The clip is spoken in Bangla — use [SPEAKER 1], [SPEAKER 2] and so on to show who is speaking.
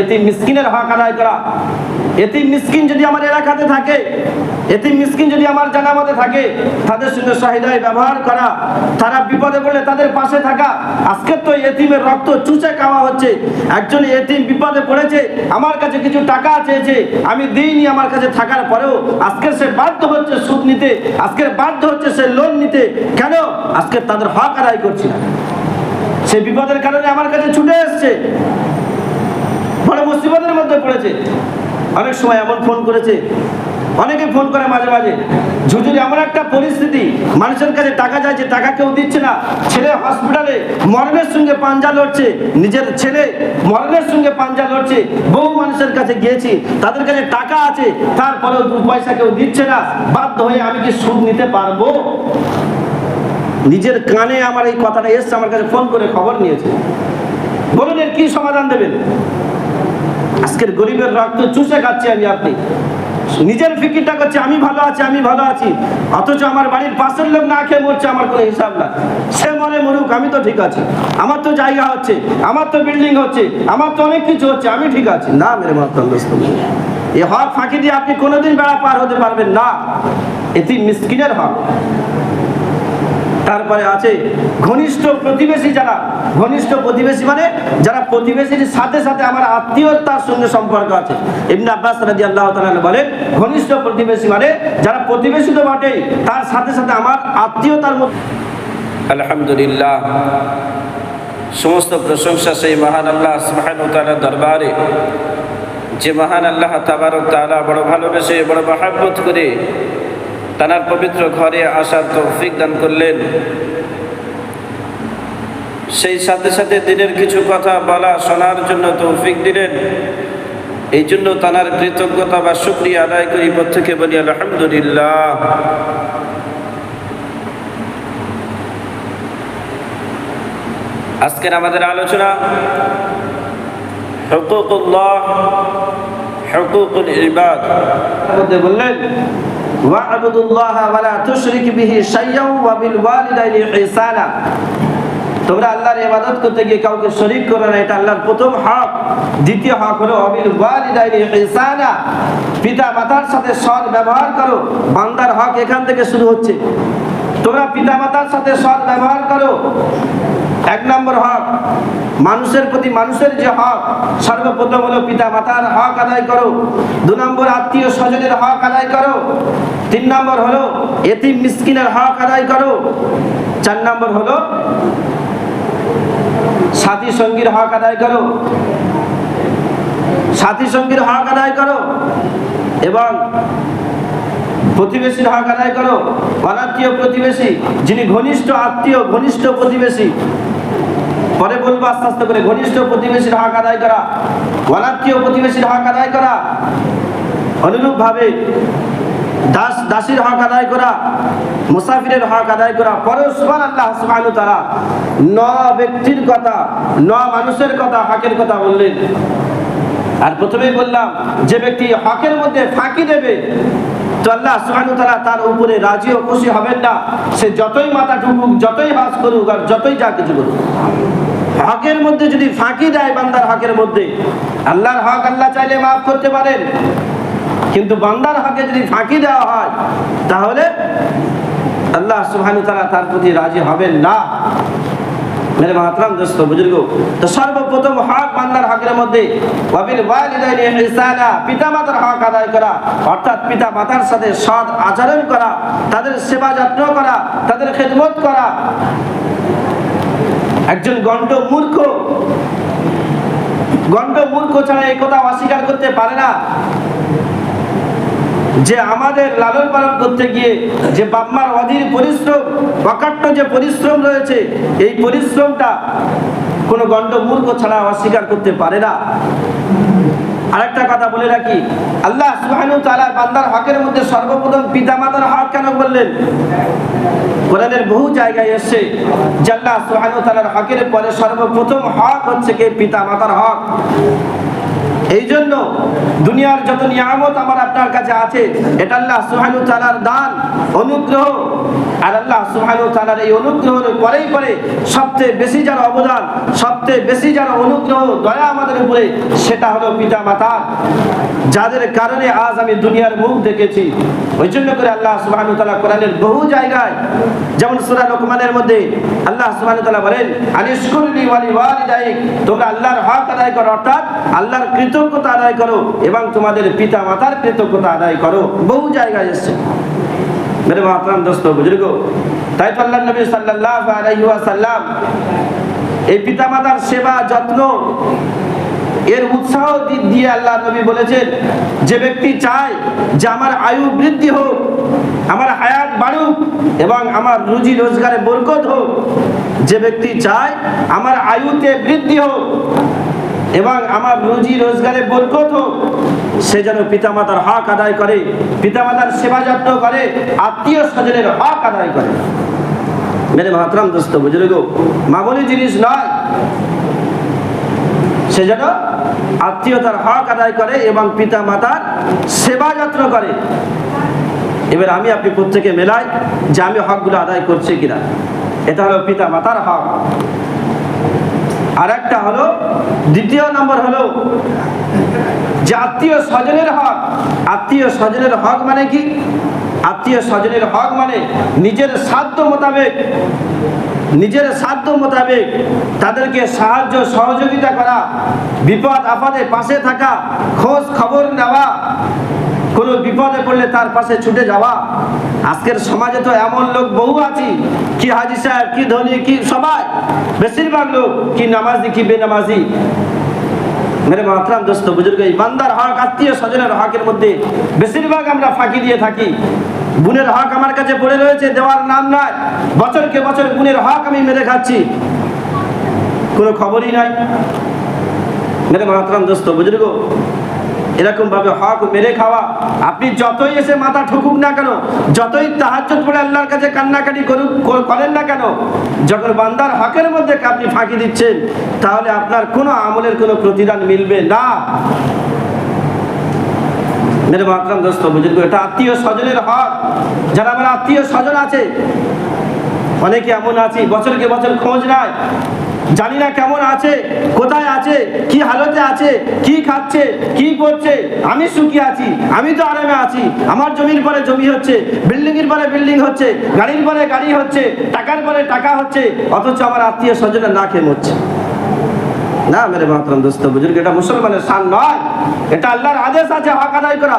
[SPEAKER 1] এতিম মিসকিনের হক আদায় করা। এতিম মিসকিন যদি আমার এলাকাতে থাকে, এতিম মিসকিন যদি আমার জানা মতে থাকে, তাদের সঙ্গে সহিদায় ব্যবহার করা, তারা বিপদে পড়লে তাদের পাশে থাকা। আজকের তো এতিমের রক্ত চুচে খাওয়া হচ্ছে। একজন এতিম বিপদে পড়েছে, আমার কাছে কিছু টাকা চেয়েছে, আমি দিইনি আমার কাছে থাকার পরেও। আজকের সে বাধ্য হচ্ছে সুদ নিতে আজকের বাধ্য হচ্ছে সে লোন নিতে। কেন? আজকে তাদের হক আদায় করছি না। সে বিপদের কারণে আমার কাছে ছুটে এসছে। বড় মুসিবতের মধ্যে পড়েছে। অনেক সময় এমন ফোন করেছে, অনেকে ফোন করে মাঝে মাঝে, ঝুঝুরি, এমন একটা পরিস্থিতি, মানুষের কাছে টাকা চাইছে টাকা কেউ দিচ্ছে না। ছেলে হসপিটালে মরণের সঙ্গে পাঞ্জা লড়ছে, নিজের ছেলে মরণের সঙ্গে পাঞ্জা লড়ছে, বহু মানুষের কাছে গিয়েছি, তাদের কাছে টাকা আছে, তারপরেও দু পয়সা কেউ দিচ্ছে না, বাধ্য হয়ে আমি কি সুদ নিতে পারব? নিজের কানে আমার এই কথাটা এসছে, আমার কাছে ফোন করে খবর নিয়েছে। বলুন এর কি সমাধান দেবেন? আজকের গরিবের রক্ত চুষে খাচ্ছি আমি আপনি। নিজের ফিকিরটা করছে, আমি ভালো আছি, আমি ভালো আছি। অথচ আমার বাড়ির পাশের লোক না খেয়ে মরছে, আমার কোনো হিসাব না সে মনে মরুক, আমি তো ঠিক আছি। আমার তো জায়গা হচ্ছে, আমার তো বিল্ডিং হচ্ছে, আমার তো অনেক কিছু হচ্ছে, আমি ঠিক আছি। না, মেরে দোস্ত। এ হক ফাঁকি দিয়ে আপনি কোনোদিন বেড়া পার হতে পারবেন না। এটি মিসকিনের হক। তারপরে আছে, ঘনিষ্ঠ প্রতিবেশী যারা ঘনিষ্ঠ প্রতিবেশী মানে যারা প্রতিবেশীর সাথে সাথে আমার আত্মীয়তার সঙ্গে সম্পর্ক আছে। ইবনে আব্বাস রাদিয়াল্লাহু তাআলা বলেন, ঘনিষ্ঠ প্রতিবেশী মানে যারা প্রতিবেশী তো বটেই তার সাথে সাথে আমার আত্মীয়তার মধ্যে
[SPEAKER 2] আলহামদুলিল্লাহ। সমস্ত প্রশংসা সেই মহান আল্লাহ সুবহানাহু ওয়া দরবারে। যে মহান আল্লাহ তাবারক তাআলা বড় ভালোবেসে, বড় মহাব্বত করে তানার পবিত্র ঘরে আসার তৌফিক দান করলেন। সেই সাথে সাথে দিনের কিছু কথা বলা শোনার জন্য তৌফিক দিলেন। এই জন্য তানার কৃতজ্ঞতা বা শুক্রিয়া আদায় করি প্রত্যেকে বলি, আলহামদুলিল্লাহ। আজকের আমাদের আলোচনা, হকুকুল্লাহ, হকুকুল ইবাদ।
[SPEAKER 1] বললেন ওয়া'বুদুল্লাহ ওয়া লা তুশরিক বিহি শাইয়্যান ওয়া বিল ওয়ালিদাইনি ইহসানা। তোমরা আল্লাহর ইবাদত করতে গিয়ে কাউকে শরীক করো না, এটা আল্লাহর প্রথম হক। দ্বিতীয় হক হলো অবিল ওয়ালিদাইনি ইহসানা। পিতা মাতার সাথে সৎ ব্যবহার করো। বান্দার হক এখান থেকে শুরু হচ্ছে। তোমরা পিতা মাতার সাথে সৎ ব্যবহার করো। এক নম্বর হক, মানুষের প্রতি মানুষের যে হক, সর্বপ্রথম হলো পিতা মাতার হক আদায় করো। দু নম্বর, আত্মীয় স্বজনের হক আদায় করো। তিন নম্বর হলো এতিম মিসকিনের হক আদায় করো। চার নম্বর হলো সাথী সঙ্গীর হক আদায় করো। সাথী সঙ্গীর হক আদায় করো এবং প্রতিবেশীর হক আদায় করো। অনাত্মীয় প্রতিবেশী, যিনি ঘনিষ্ঠ আত্মীয়, ঘনিষ্ঠ প্রতিবেশী, পরে বলব আস্তে আস্তে করে, ঘনিষ্ঠ প্রতিবেশীর হক আদায় করা, অনাত্মীয় প্রতিবেশীর হক আদায় করা। অনুরূপ ভাবে দাস, দাসীর হক আদায় করা, মুসাফিরের হক আদায় করা পরস্পর আল্লাহ সুবহানাহু তাআলা, ন ব্যক্তির কথা, ন মানুষের কথা, হকের কথা বললেন। আর প্রথমেই বললাম, যে ব্যক্তি হকের মধ্যে ফাঁকি দেবে, তো আল্লাহ সুবহানাহু তাআলা তার উপরে রাজি ও খুশি হবেন না। সে যতই মাথা ঠুকুক, যতই হাস করুক, আর যতই যা কিছু করুক। হকের মধ্যে যদি ফাঁকি দেয় বান্দার হকের মধ্যে, আল্লাহর হক আল্লাহ চাইলে মাফ করতে পারেন। কিন্তু বান্দার হকে যদি ফাঁকি দেওয়া হয়, তাহলে আল্লাহ সুবহানাহু তাআলা তার প্রতি রাজি হবেন না। সর্বপ্রথম বান্দার মধ্যে পিতামাতার হক আদায় করা, অর্থাৎ পিতা মাতার সাথে সৎ করা, তাদের সেবা যত্ন করা, তাদের করা। একজন গণ্ড মূর্খ গণ্ড মূর্খ ছাড়া এই কথা অস্বীকার করতে পারে না। যে আমাদের লালন পালন করতে গিয়ে যে বাপমার অধীর পরিশ্রম, অকাট্য যে পরিশ্রম রয়েছে, এই পরিশ্রমটা কোনো গণ্ড মূর্খ ছাড়া অস্বীকার করতে পারে না। আরেকটা কথা বলে রাখি, আল্লাহ বান্দার হকের মধ্যে সর্বপ্রথম পিতামাতার হক কেন বললেন? কোরআনের বহু জায়গায় এসেছে যে আল্লাহ সুবহানাহু হকের পরে সর্বপ্রথম হক হচ্ছে কে? পিতামাতার হক। এই জন্য দুনিয়ার যত নিয়ামত আমার আপনার কাছে আছে, এটা আল্লাহ সুহানু তালার দান, অনুগ্রহ আর আল্লাহ সুবহানাহু ওয়া তাআলার এই অনুগ্রহের পরেই পরে সবচেয়ে বেশি যার অবদান, সবচেয়ে বেশি যার অনুগ্রহ, দয়া আমাদের উপরে, সেটা হলো পিতা মাতা যাদের কারণে আজ আমি দুনিয়ার মুখ দেখেছি। ওই জন্য করে আল্লাহ সুবহানাহু ওয়া তাআলা কোরআনের বহু জায়গায়, যেমন সূরা লোকমানের মধ্যে আল্লাহ সুবহানাহু ওয়া তাআলা বলেন, আনিশকুরলি ওয়ালি তোমরা আল্লাহর হক আদায় করো, অর্থাৎ আল্লাহর কৃতজ্ঞতা আদায় করো এবং তোমাদের পিতা মাতার কৃতজ্ঞতা আদায় করো। বহু জায়গায় এসেছে। মেরে মহতরম দোস্ত বুজুর্গ তাই তো আল্লাহ নবী সাল্লাল্লাহু আলাইহি ওয়াসাল্লাম এই পিতামাতার সেবা যত্ন এর উৎসাহ দি- দিয়ে আল্লাহ নবী বলেছেন যে ব্যক্তি চায় যে আমার আয়ু বৃদ্ধি হোক আমার হায়াত বাড়ুক এবং আমার রুজি রোজগারে বরকত হোক যে ব্যক্তি চায় আমার আয়ুতে বৃদ্ধি হোক এবং আমার রুজি রোজগারে বরকত হোক সে যেন পিতামাতার হক আদায় করে, পিতামাতার সেবা যত্ন করে, আত্মীয় স্বজনের হক আদায় করে। মেরে মাতরাম দোস্ত, বুজুর্গ, মামুলি জিনিস নয়। সে যেন আত্মীয়তার হক আদায় করে এবং পিতা মাতার সেবা যত্ন করে। এবার আমি আপনি প্রত্যেকে মেলাই যে আমি হকগুলো আদায় করছি কিনা, এটা হলো পিতা মাতার হক। আর একটা হলো, দ্বিতীয় নম্বর হলো, যে আত্মীয় স্বজনের হক, আত্মীয় স্বজনের হক মানে কি? আত্মীয় স্বজনের হক মানে নিজের সাধ্য মোতাবেক, নিজের সাধ্য মোতাবেক তাদেরকে সাহায্য, সহযোগিতা করা, বিপদ আপদে পাশে থাকা, খোঁজ খবর নেওয়া কোনো বিপদে পড়লে তার পাশে ছুটে যাওয়া। আজকের সমাজে তো এমন লোক বহু আছি, কি হাজি সাহেব, কি ধনী, কি সবাই। বেশিরভাগ লোক কি নামাজি, কি বেনামাজি। মেরে মাতরাম দোস্ত, বুজুর্গ এই বান্দার হক, আত্মীয় স্বজনের হকের মধ্যে বেশিরভাগ আমরা ফাঁকি দিয়ে থাকি। বুনের হক আমার কাছে পড়ে রয়েছে, দেওয়ার নাম নাই। বছরকে বছর বুনের হক আমি মেরে খাচ্ছি। কোনো খবরই নাই। মেরে মাতরাম দোস্ত, বুজুর্গ এরকম ভাবে হক মেরে খাওয়া, আপনি যতই এসে মাথা ঠুকুক না কেন, যতই তাহাজ্জুদ পড়ে আল্লাহর কাছে কান্নাকাটি করুক করেন না কেন, যখন বান্দার হকের মধ্যে আপনি ফাঁকি দিচ্ছেন, তাহলে আপনার কোনো আমলের কোনো প্রতিদান মিলবে না। মেরে মাতরাম দোস্ত এটা আত্মীয় স্বজনের হক। যারা আমার আত্মীয় স্বজন আছে, অনেকে এমন আছি, বছরকে বছর খোঁজ নাই জানি না কেমন আছে, কোথায় আছে, কি হালতে আছে, কি খাচ্ছে, কি করছে, আমি সুখী আছি, আমি তো আরামে আছি, আমার জমির পরে জমি হচ্ছে বিল্ডিং এর পরে বিল্ডিং হচ্ছে, গাড়ির পরে গাড়ি হচ্ছে, টাকার পরে টাকা হচ্ছে, অথচ আমার আত্মীয় স্বজনের না খেয়ে মরছে। না, মেরে মাতরম দোস্ত, বুজুর্গ, এটা মুসলমানের শান নয়, এটা আল্লাহর আদেশ আছে, হক আদায় করা।